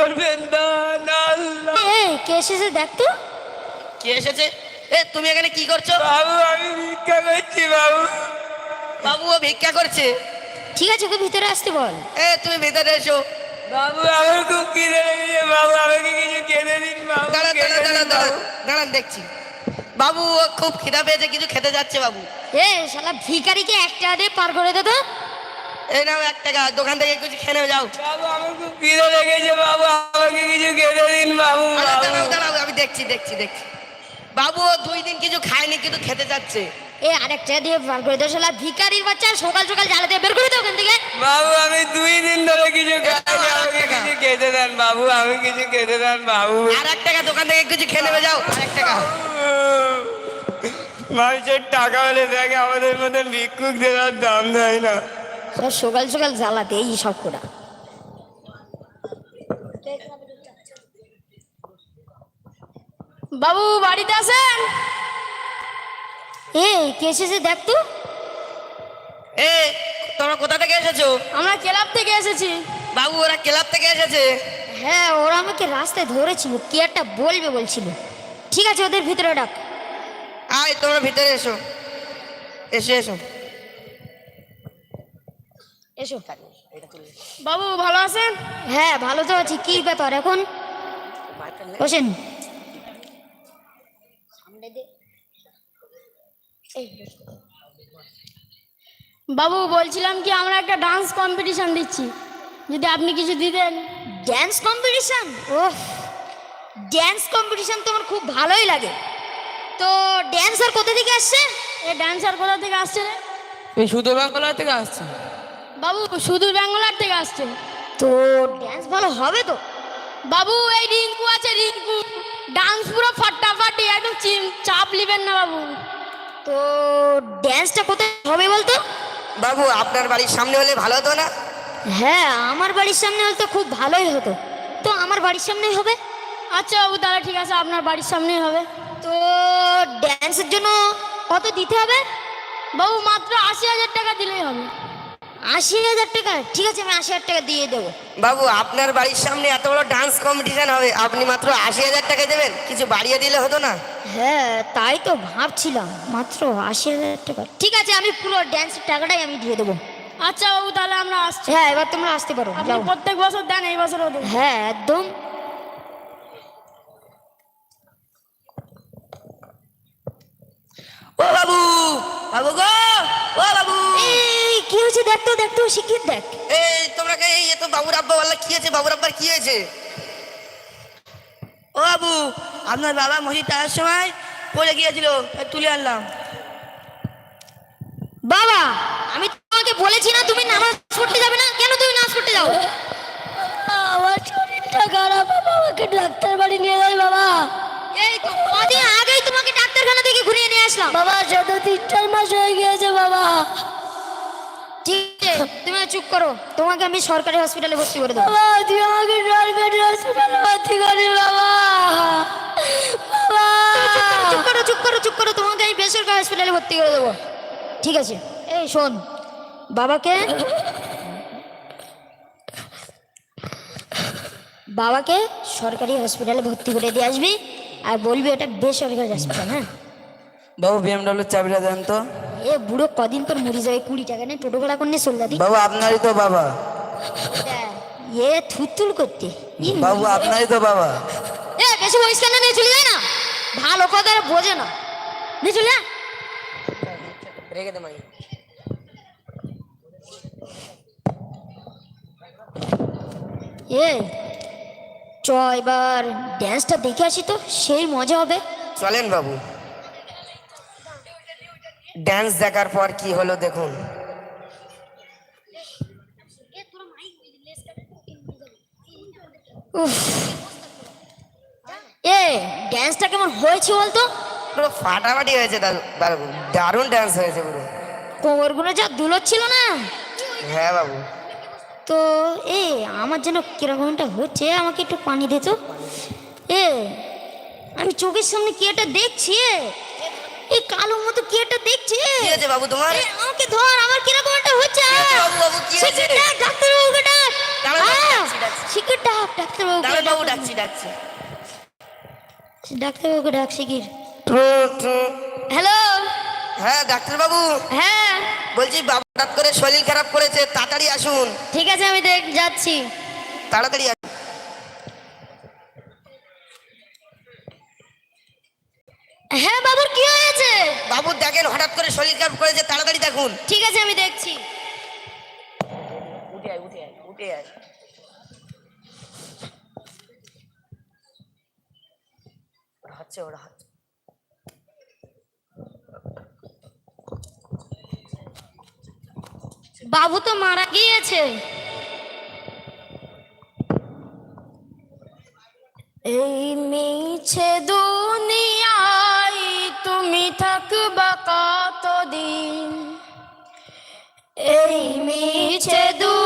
করবেন না না আল্লাহ এ কে এসেছে দেখ তো। কে এসেছে? এ তুমি এখানে কি করছ? বাবু আমি ভিক্ষা করছি বাবু। বাবু ও ভিক্ষা করছে। ঠিক আছে ওকে ভিতরে আসতে বল। এ তুমি ভেতরে এসো। বাবু আমার খুব খিদে লেগেছে বাবু আমাকে কিছু খেতে দিন বাবু দাঁড়া খেতে দাঁড়া দাঁড়া দিন, দাঁড়া বাবু। দাঁড়ান দেখছি। বাবু ও খুব খিদা পেয়েছে কিছু খেতে যাচ্ছে বাবু। এ শালা ভিখারিকে একটা দিয়ে পার করে দে তো। এই নাও এক টাকা দোকান থেকে কিছু খেয়ে নেবে যাও। বাবু আমার লেগেছে বাবু আমাকে কিছু খেতে দিন বাবু বাবু। দাঁড়াও দাঁড়াও আমি দেখছি দেখছি দেখছি। বাবু ও দুই দিন কিছু খায়নি কিন্তু খেতে যাচ্ছে। এ আরেকটা দিয়ে পার করে দে শালা ভিখারির বাচ্চা সকাল সকাল জ্বালা দিয়ে বের করে দে ওখান থেকে। বাবু আমি দুই দিন ধরে কিছু খাইনি আমাকে কিছু খেতে দেন বাবু আমি কিছু খেতে দেন বাবু। আর এক টাকা দোকান থেকে কিছু খেয়ে নেবে যাও। আর এক টাকা মানুষের টাকা হলে দেখে আমাদের মতন ভিক্ষুকদের আর দাম দেয় না। সব সকাল সকাল জ্বালাতে এই সব করা। বাবু বাড়িতে আছেন? এ কে এসেছে দেখ তো। এ তোমরা কোথা থেকে এসেছ? আমরা ক্লাব থেকে এসেছি। বাবু ওরা ক্লাব থেকে এসেছে? হ্যাঁ ওরা আমাকে রাস্তায় ধরেছিল কি একটা বলবে বলছিল। ঠিক আছে ওদের ভিতরে ডাক। আয় তোমরা ভিতরে এসো। এসে এসো। এসো বাবু ভালো আছেন? হ্যাঁ ভালো তো আছি। কি ব্যাপার এখন? বসেন। বাবু বলছিলাম কি আমরা একটা ডান্স কম্পিটিশন দিচ্ছি। যদি আপনি কিছু দিতেন। ড্যান্স কম্পিটিশন ও ড্যান্স কম্পিটিশন তো আমার খুব ভালোই লাগে। তো ড্যান্সার কোথা থেকে আসছে? এই ডান্সার কোথা থেকে আসছে রে? এই সুতো বাংলা থেকে আসছে। বাবু সুদূর ব্যাঙ্গলার থেকে আসছে। তো ড্যান্স ভালো হবে তো? বাবু এই রিঙ্কু আছে রিঙ্কু। ডান্স পুরো ফাটাফাটি একদম চাপ নেবেন না বাবু। তো ড্যান্সটা কোথায় হবে বলতো? বাবু আপনার বাড়ির সামনে হলে ভালো হতো না? হ্যাঁ আমার বাড়ির সামনে হলে তো খুব ভালোই হতো। তো আমার বাড়ির সামনেই হবে? আচ্ছা বাবু তাহলে ঠিক আছে আপনার বাড়ির সামনেই হবে। তো ড্যান্সের জন্য কত দিতে হবে? বাবু মাত্র আশি হাজার টাকা দিলেই হবে। আশি হাজার টাকা? ঠিক আছে আমি আশি হাজার টাকা দিয়ে দেবো। বাবু আপনার বাড়ির সামনে এত বড় ডান্স কম্পিটিশন হবে আপনি মাত্র আশি হাজার টাকা দেবেন কিছু বাড়িয়ে দিলে হতো না? হ্যাঁ তাই তো ভাবছিলাম মাত্র আশি হাজার টাকা। ঠিক আছে আমি পুরো ড্যান্সের টাকাটাই আমি দিয়ে দেবো। আচ্ছা বাবু তাহলে আমরা আসছি। হ্যাঁ এবার তোমরা আসতে পারো প্রত্যেক বছর দেন এই বছরও হ্যাঁ একদম। ও বাবু বাবু গো ও বাবু। এই কি হয়েছে? দেখ তো দেখ তো শিখিয়ে দেখ। এই তোমরা কে? এই তো বাবুর আব্বা বললা কি হয়েছে? বাবুর আব্বার কি হয়েছে? ও বাবু আপনার বাবা মসজিদ তার সময় পড়ে গিয়েছিল তুলে আনলাম। বাবা আমি তোমাকে বলেছি না তুমি নামাজ পড়তে যাবে না? কেন তুমি নামাজ পড়তে যাও? আমার শরীরটা খারাপ বাবা আমাকে ডাক্তার বাড়ি নিয়ে যাই বাবা। এই তো কদিন আগেই তোমাকে ডাক্তারখানা নিয়ে আসলাম। বাবা যত তিন চার মাস হয়ে গিয়েছে বাবা। ঠিক আছে তুমি চুপ করো। তোমাকে আমি সরকারি হসপিটালে ভর্তি করে দেবো। বাবা তুই আমাকে সরকারি হসপিটালে ভর্তি করি বাবা। বাবা চুপ করো চুপ করো চুপ করো তোমাকে আমি বেসরকারি হসপিটালে ভর্তি করে দেবো। ঠিক আছে এই শোন বাবাকে বাবাকে সরকারি হসপিটালে ভর্তি করে দিয়ে আসবি আর বলবি এটা বেসরকারি হসপিটাল হ্যাঁ? বাবু বিএমডব্লিউর চাবিটা দেন তো। এ বুড়ো কদিন পর মরে যাবে কুড়ি টাকা নেই টোটো ভাড়া করে চলে যাবি। বাবু আপনারই তো বাবা। এ থুতুল করতে। বাবু আপনারই তো বাবা। এ বেশি পরিষ্কার না নিয়ে চলে যায় না। ভালো কথা বোঝে না। নিয়ে চলে যা। রেখে দে মাই এ চ এবার ড্যান্সটা দেখে আসি তো সেই মজা হবে। চলেন বাবু। ড্যান্স দেখার পর কি হলো দেখুন। এ ড্যান্সটা কেমন হয়েছে বলতো? পুরো ফাটাফাটি হয়েছে দাদু দারুণ ড্যান্স হয়েছে পুরো। কোমরগুলো যা দুলোচ্ছিল না? হ্যাঁ বাবু। তো এ আমার যেন কিরকমটা হচ্ছে আমাকে একটু পানি দে তো। এ আমি চোখের সামনে কি একটা দেখছি এ। এই কালো মতো কি একটা দেখছি? কি হয়েছে বাবু তোমার? আমাকে ধর আমার কীরকম একটা হচ্ছে? বাবু, বাবু, কি হয়েছে? শিগগির ডাক, ডাক্তারবাবুকে ডাক। শিগগির ডাক ডাক্তারবাবুকে দাঁড়ান বাবু ডাকছি ডাকছি। ডাক্তারবাবুকে ডাকছি কি ট্রু, ট্রু। হ্যালো? হ্যাঁ ডাক্তারবাবু। হ্যাঁ। বলছি বাবা হঠাৎ করে শরীর খারাপ করেছে তাড়াতাড়ি আসুন। ঠিক আছে আমি দেখ যাচ্ছি। তাড়াতাড়ি আসুন হ্যাঁ বাবুর কি হয়েছে? বাবু দেখেন হঠাৎ করে শরীর খারাপ করেছে তাড়াতাড়ি দেখুন। ঠিক আছে আমি দেখছি। উঠে আয় উঠে আয় উঠে আয়। ওরা হচ্ছে ওরা হচ্ছে বাবু তো মারা গিয়েছে। এই মিছে দুনিয়ায় কতদিন? এই মিছে দুনিয়ায়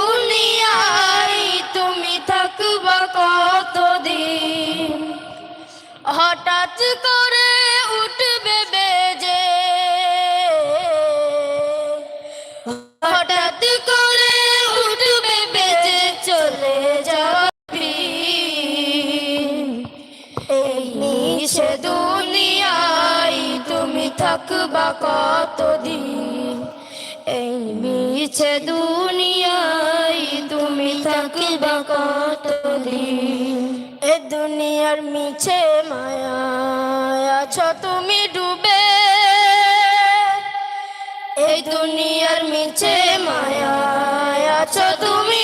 থাকবা কতদিন? এই মিছে দুনিয়ায় তুমি থাকবা কতদিন? এ দুনিয়ার মিছে মায়া আছো তুমি ডুবে। এই দুনিয়ার মিছে মায়া আছো তুমি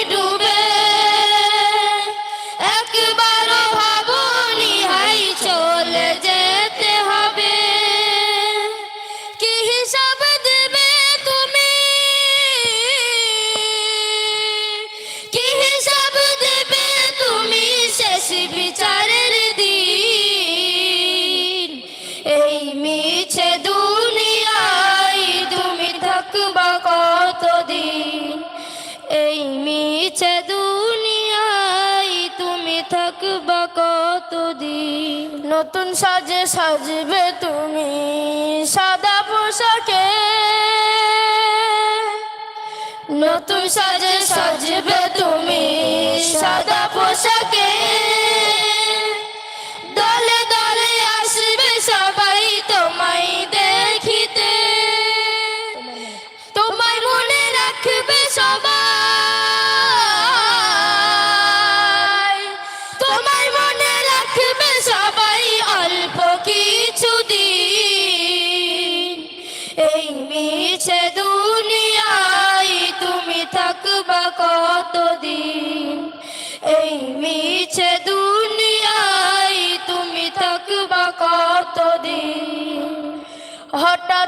নতুন সাজে সাজবে তুমি সাদা পোশাকে। নতুন সাজে সাজবে তুমি সাদা পোশাকে।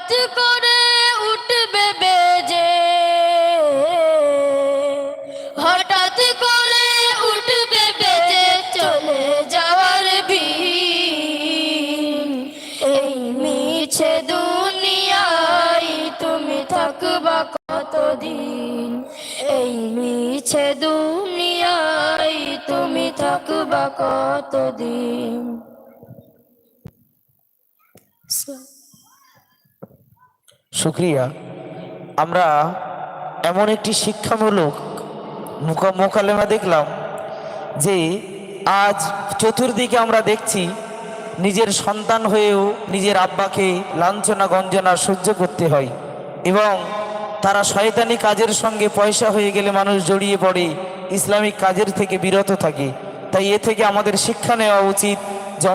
হঠাৎ করে উঠবে বেজে। হঠাৎ করে উঠবে বেজে চলে যাওয়ার ভিন এই মিছে দুনিয়ায় তুমি থাকবা কতদিন? এই মিছে দুনিয়ায় তুমি থাকবা কতদিন? শুক্রিয়া। আমরা এমন একটি শিক্ষামূলক মোকা- মোকালেমা দেখলাম যে আজ চতুর্দিকে আমরা দেখছি নিজের সন্তান হয়েও নিজের আব্বাকে লাঞ্ছনা, গঞ্জনা সহ্য করতে হয় এবং তারা শয়তানি কাজের সঙ্গে পয়সা হয়ে গেলে মানুষ জড়িয়ে পড়ে, ইসলামিক কাজের থেকে বিরত থাকে। তাই এ থেকে আমাদের শিক্ষা নেওয়া উচিত যে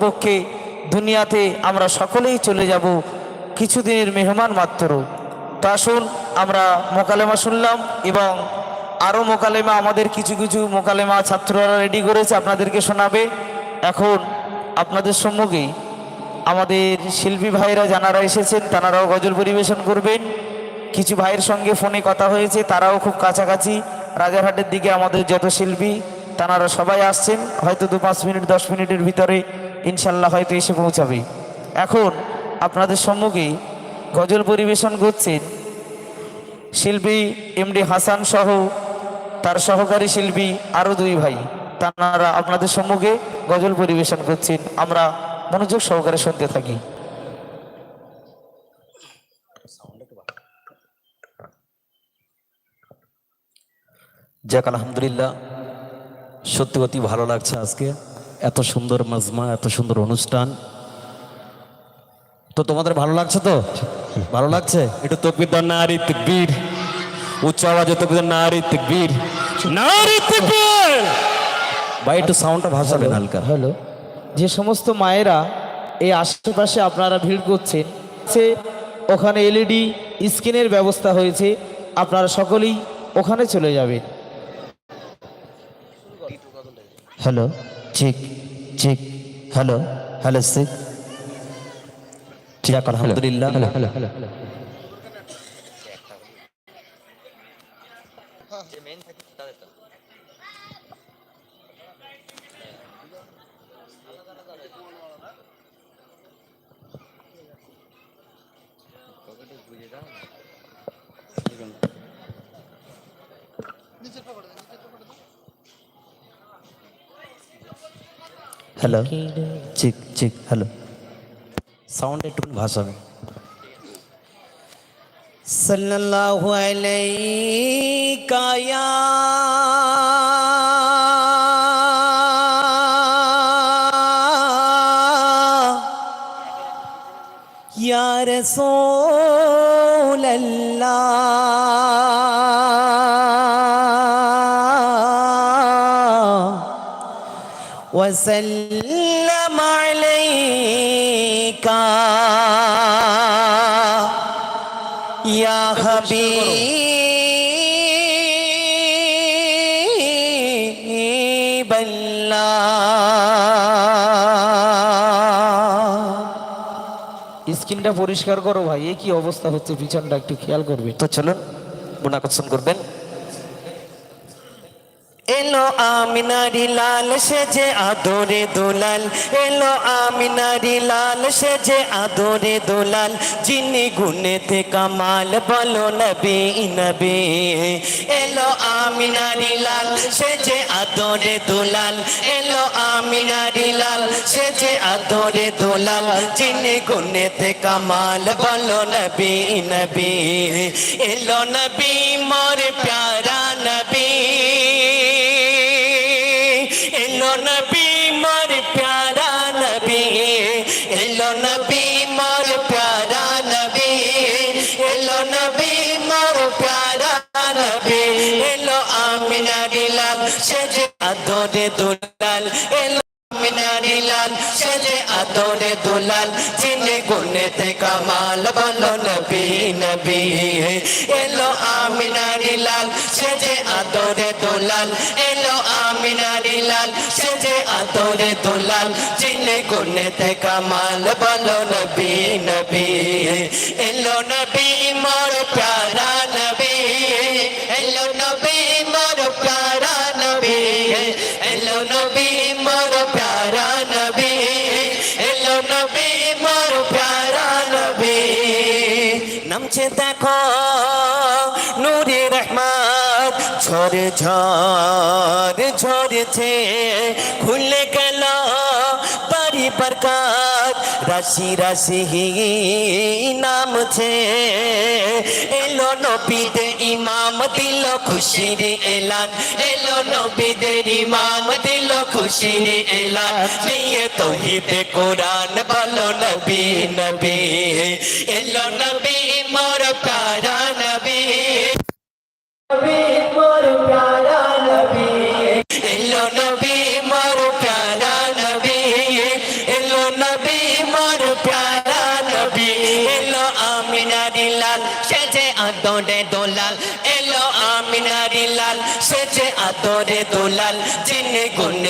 পক্ষে দুনিয়াতে আমরা সকলেই চলে যাব কিছুদিনের মেহমান মাত্র। তো আসুন, আমরা মোকালেমা শুনলাম এবং আরও মোকালেমা, আমাদের কিছু কিছু মোকালেমা ছাত্ররা রেডি করেছে, আপনাদেরকে শোনাবে। এখন আপনাদের সম্মুখে আমাদের শিল্পী ভাইরা যারা এসেছেন, তারাও গজল পরিবেশন করবেন। কিছু ভাইয়ের সঙ্গে ফোনে কথা হয়েছে, তারাও খুব কাছাকাছি। রাজারহাটের দিকে আমাদের যত শিল্পী তারা সবাই আসছেন। হয়তো দু পাঁচ মিনিট, দশ মিনিটের ভিতরে ইনশাল্লাহ হয়তো এসে পৌঁছাবে। এখন আপনাদের সম্মুখে গজল পরিবেশন করছেন শিল্পী এমডি হাসান সহ, তার সহকারী শিল্পী আরও দুই ভাই। তারা আপনাদের সম্মুখে গজল পরিবেশন করছেন। আমরা মনোযোগ সহকারে শুনতে থাকি। যাক, আলহামদুলিল্লাহ। সত্যি অতি ভালো লাগছে আজকে। এত সুন্দর মাজমা, এত সুন্দর অনুষ্ঠান। তো তোমাদের ভালো লাগছে তো? ভালো লাগছে? একটু তকবির দাও নারী তকবীর। উচ্চ আওয়াজে তকবির নারী তকবীর। নারী তকবীর! ভাই একটু সাউন্ডটা ভাসাবেন হালকা। হ্যালো। যে সমস্ত মায়েরা এই আশেপাশে আপনারা ভিড় করছেন সে ওখানে এলইডি স্ক্রিনের ব্যবস্থা হয়েছে আপনারা সকলেই ওখানে চলে যাবেন। Hello check check hello hello check ঠিক আলহামদুলিল্লাহ। Hello check check hello. Sound একটু ভাসাবেন সাল্লাল্লাহু আলাইকা ইয়া ইয়া রাসূলাল্লাহ وسلم নবী স্কিনটা পরিষ্কার করো ভাই এ কি অবস্থা হচ্ছে? পিছনটা একটু খেয়াল করবে। তো চলুন মোনাকর্ষণ করবেন। এলো আমিনারি লাল সেজে আদরে দোলাল। এলো আমিনারি লাল সেজে আদরে দোলাল। যিনি গুনেতে কামাল বলো নবী নবী। এলো আমিনারি লাল সেজে আদরে দোলাল। এলো আমিনারি লাল সেজে আদরে দোলাল। যিনি গুনেতে কামাল বলো নবী নবী। এলো নবী, মোর প্যারা আমিনা দিলাল সেজে আদরে দুলাল, এলো মিনারি লাল সেজে আদরে দুলাল চিনে গুনেতে কামাল, বলো নবী নবী, এলো আমিনারি লাল সেজে আদরে দুলাল, এলো আমিনারি লাল সেজে আদরে দুলাল চিনে গুনেতে কামাল, বলো নবী নবী, এলো নবী ঝরে ঝর ঝরেছে খুলে গেল বাড়ি বরকত। রাশি রাশি নামছে এলো নবীদের ইমাম দিল, খুশির এলান। এলো নবীদের ইমাম দিল, খুশির এলান। নিয়ে তহিদে কোরআন বলো নবী নবী। এলো নবী মোর প্যারা আদরে দোলাল। এলো আমিনারি লাল সেজে আদরে দোলাল।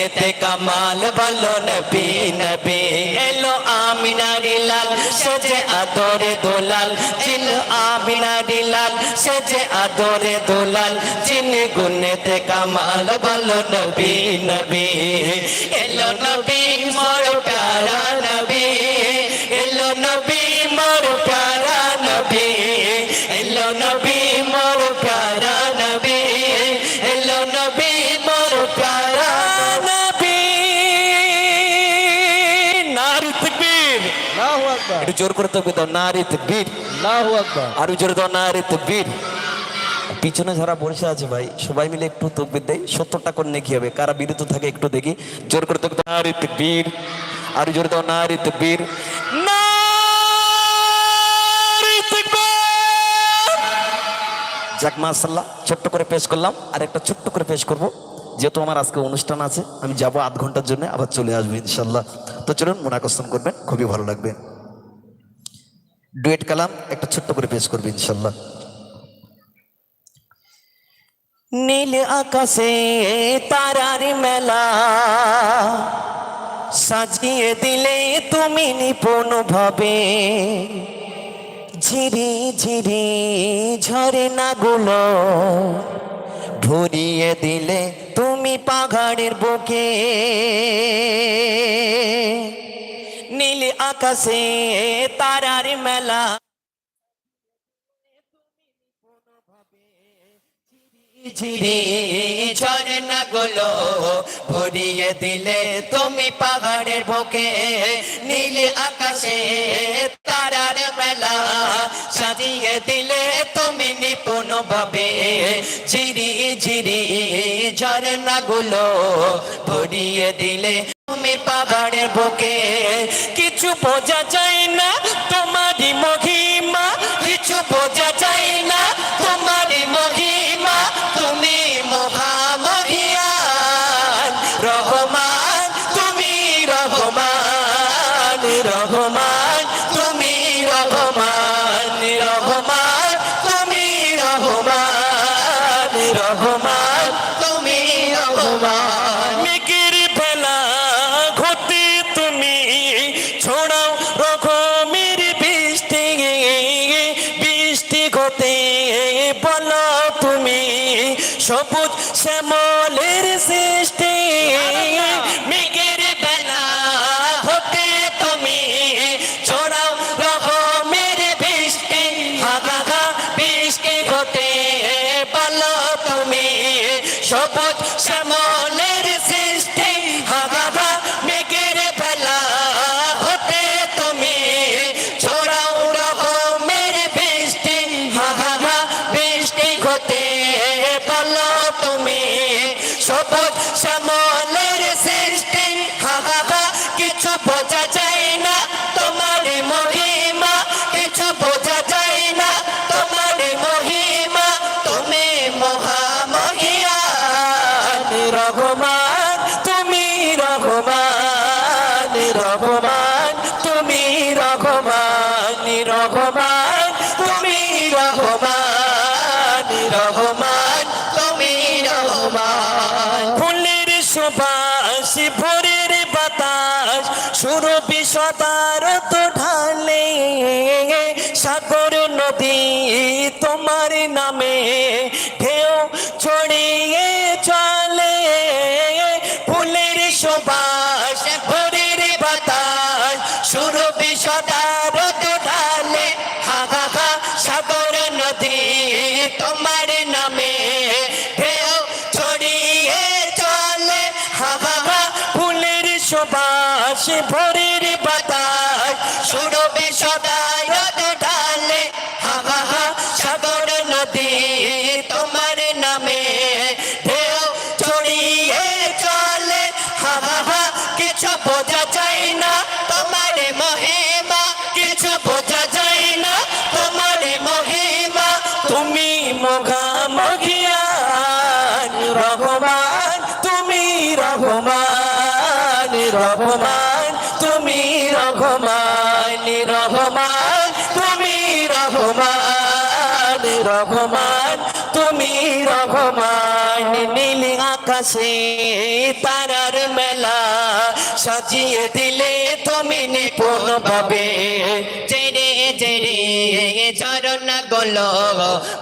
গুনেতে কামাল বলো নবী নবী। এলো আমিনা লাল, সেজে আদরে দোলাল। চিন আমিনা লাল, সেজে আদরে দোলাল। যিনি গুনেতে কামাল বলো নবী নবী। এলো নবী মোর জোর করে তকবীর দাও নারী তকবীর। আল্লাহু আকবার। আরও জোরে দাও নারী তকবীর। পিছনে যারা বসে আছে ভাই সবাই মিলে একটু তকবির দেয় সত্তরটা করে নেকি হবে। কারা বিরত থাকে একটু দেখি। জোর করে তকবির নারী তকবীর। আর জোরে দাও নারী তকবীর। নারী তকবীর! যাক মাসাল্লাহ ছোট্ট করে পেশ করলাম। আর একটা ছোট্ট করে পেশ করব। যেহেতু আমার আজকে অনুষ্ঠান আছে আমি যাব আধ ঘণ্টার জন্য আবার চলে আসব ইনশাল্লাহ তো চলুন মোনাকস্তম করবেন খুবই ভালো লাগবে। ডুয়েট কালাম একটা ছোট্ট করে পেশ করবে ইনশাল্লাহ। নীল আকাশে তারার মেলা সাজিয়ে দিলে তুমি নিপুণ ভাবে। ঝিরি ঝিরি ঝরে না গুলো ভরিয়ে দিলে তুমি পাহাড়ের বুকে। নীল আকাশে তারার মেলা। ঝিরি গুলো ভরিয়ে দিলে তুমি পাহাড়ের বুকে। নীল আকাশে তারার মেলা সাজিয়ে দিলে তুমি নিপুণ ভাবে ঝিরি ঝিরি ঝরনা গুলো ভরিয়ে দিলে তুমি পাহাড়ের বুকে কিছু বোঝা যায় না তোমারই মহিমা। সবুজ শ্যামলের সুবাস ভোরের বাতাস, সুরভি সদার তো ঢালে। সাগর নদী তোমার নামে, ঢেউ ছড়িয়ে চলে। ফুলের সুবাস সুবাস ভোরের বাতাস। সুরভি সদায় ঢালে। হা হা হা, সাগর নদী, তোমার নামে। ঢেউ ছড়িয়ে চলে। হা হা হা, কিছু বোঝা যায় না তোমার মহিমা। কিছু বোঝা যায় না তোমার মহিমা। তুমি মঘা মঘিয়ান রঘুমান তুমি রঘুমান রঘুমান তুমি রঘুমান রঘুমান তুমি রঘুমান রঘুমান তুমি রঘুমান নীল আকাশে তারার মেলা সাজিয়ে দিলে তুমি নিপুণ ভাবে চেরে চেরে চরণ গলো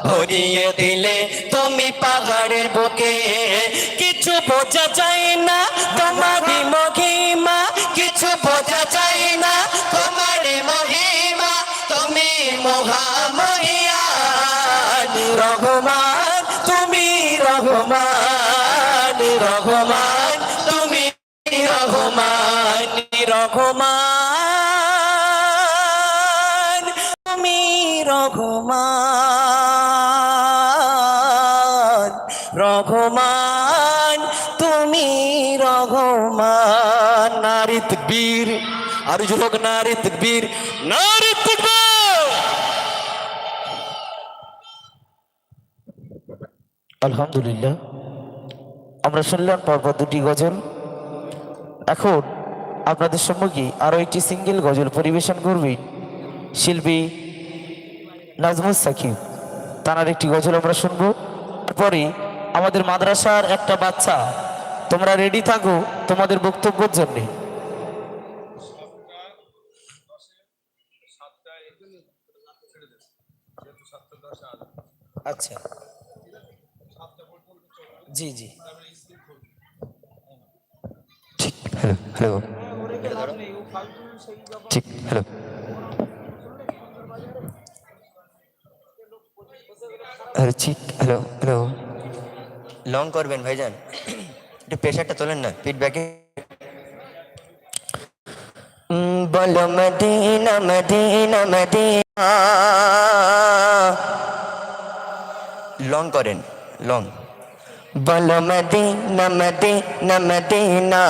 ভরিয়ে দিলে তুমি পাহাড়ের বুকে। কিছু বোঝা যায় না তোমার মহিমা রহমান, তুমি রহমান রহমান, তুমি রঘমান রহমান, তুমি রহমান রঘমান তুমি রহমান। নারিত বীর আর যুবক নারিত বীর নারী আলহামদুলিল্লাহ। আমরা শুনলাম পরপর দুটি গজল। এখন আপনাদের সম্মুখে আরও একটি সিঙ্গেল গজল পরিবেশন করবেন শিল্পী নাজমুস সাকিব। তার একটি গজল আমরা শুনব। তারপরে আমাদের মাদ্রাসার একটা বাচ্চা, তোমরা রেডি থাকো তোমাদের বক্তব্যের জন্যে। আচ্ছা। জি জি। ঠিক হ্যালো হ্যালো। ঠিক হ্যালো। হ্যালো ঠিক হ্যালো হ্যালো। লং করবেন ভাইজান। একটু প্রেশারটা তোলেন না ফিডব্যাকে বলো মদিনা মদিনা মদিনা। লং করেন লং বলো মদে নমদে নমদে না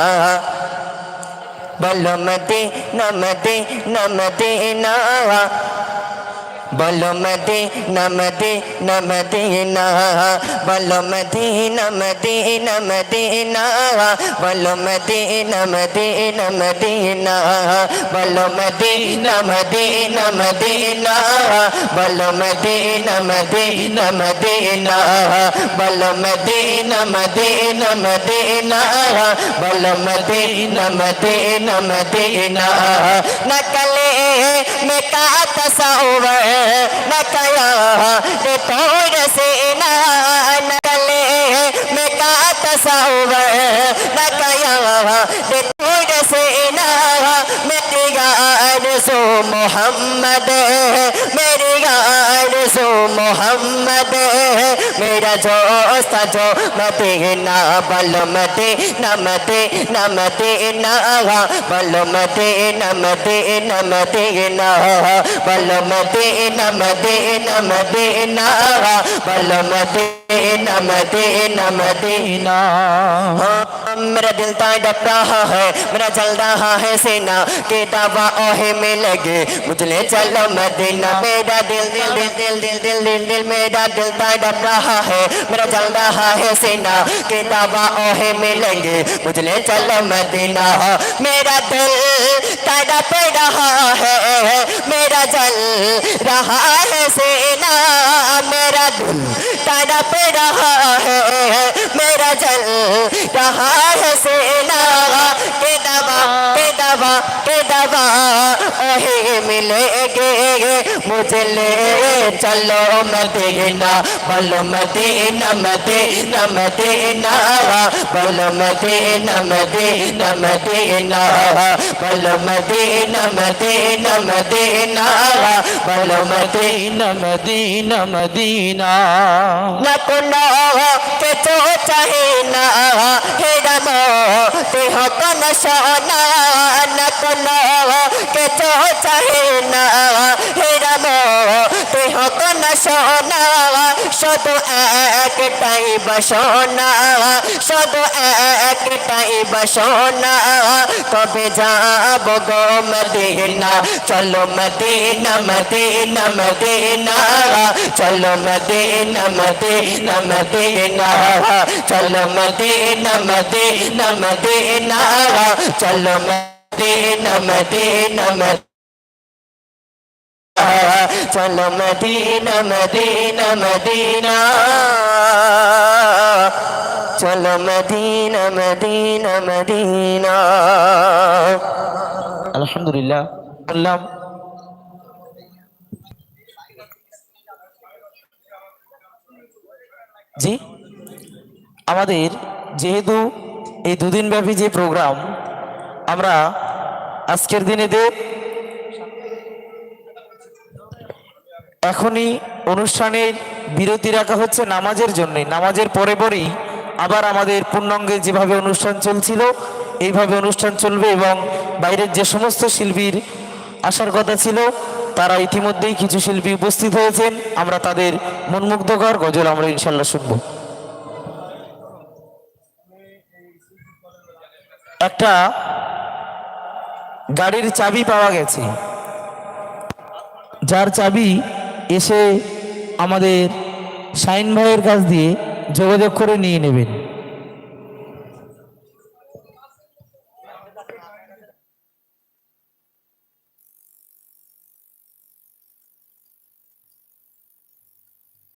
বলো মদে নমদে নমদে না বলো মদে নমদে নমদে না বলো মদে নমদে নমদে না বলো মদে নমদে নমদে না বলো মদে নমদে নমদে না বলো মদে নমদে নমদে না বলো মদে নমদে নমদে না বলো মদে নমদে নমদে না নকলে মেকা তসাওর बताया तो रसे ना जाने मैं का तसावर न कया टूट से ना मैं गान सो मोहम्मद मेरी गान सो मोहम्मद मेरा जो सजो मते ना बल मते नमते नमते ना बल मते नमते नमते ना बल मते नमते नमते ना बल मते मदीना मदीना मदीना हाँ, मेरा दिल तड़प रहा है मेरा जल रहा है सीना। के दवा ओहे में लगे मुझे चलो मदीना। मेरा दिल दिल दिल दिल दिल दिल दिल दिल मेरा दिल तड़प रहा है मेरा जल रहा है सीना। के दवा ओहे में लगे मुझे चलो मदीना। मेरा दिल तड़प रहा है मेरा जल रहा है सीना। मेरा दिल तड़प रहा है मेरा जल रहा है सेना के दबा के के दवा ओहे मिलेगे मुझे ले चलो मदीना बोलो मदीना मदीना मदीना बोलो मदीना मदीना मदीना बोलो मदीना मदीना मदीना बोलो मदीना मदीना मदीना न कुनो के तो चाहे ना हेड़ा मो ते हो कन सोना न कुनो না কে তো চাহে না হে রাম তে হত না সোনা শত একটাই বসোনা শত একটাই বসোনা, কবে যাব গো মদিনা, চলো মদিনা মদিনা মদিনা, চলো মদিনা মদিনা মদিনা, চলো মদিনা মদিনা মদিনা, চলো مدينة مدينة مدينة چلو مدینہ مدینہ مدینہ چلو مدینہ আলহামদুলিল্লাহ বললাম জি আমাদের যেহেতু এই দুদিনব্যাপী যে প্রোগ্রাম আমরা আজকের দিনে দে এখনই অনুষ্ঠানের বিরতি রাখা হচ্ছে নামাজের জন্য। নামাজের পরে পরেই আবার আমাদের পূর্ণাঙ্গে যেভাবে অনুষ্ঠান চলছিল, এইভাবে অনুষ্ঠান চলবে এবং বাইরের যে সমস্ত শিল্পীর আসার কথা ছিল, তারা ইতিমধ্যেই কিছু শিল্পী উপস্থিত হয়েছেন। আমরা তাদের মনমুগ্ধকর গজল আমরা ইনশাল্লাহ শুনব। একটা গাড়ির চাবি পাওয়া গেছে। যার চাবি এসে আমাদের শাইন ভাইয়ের কাছ দিয়ে যোগাযোগ করে নিয়ে নেবেন।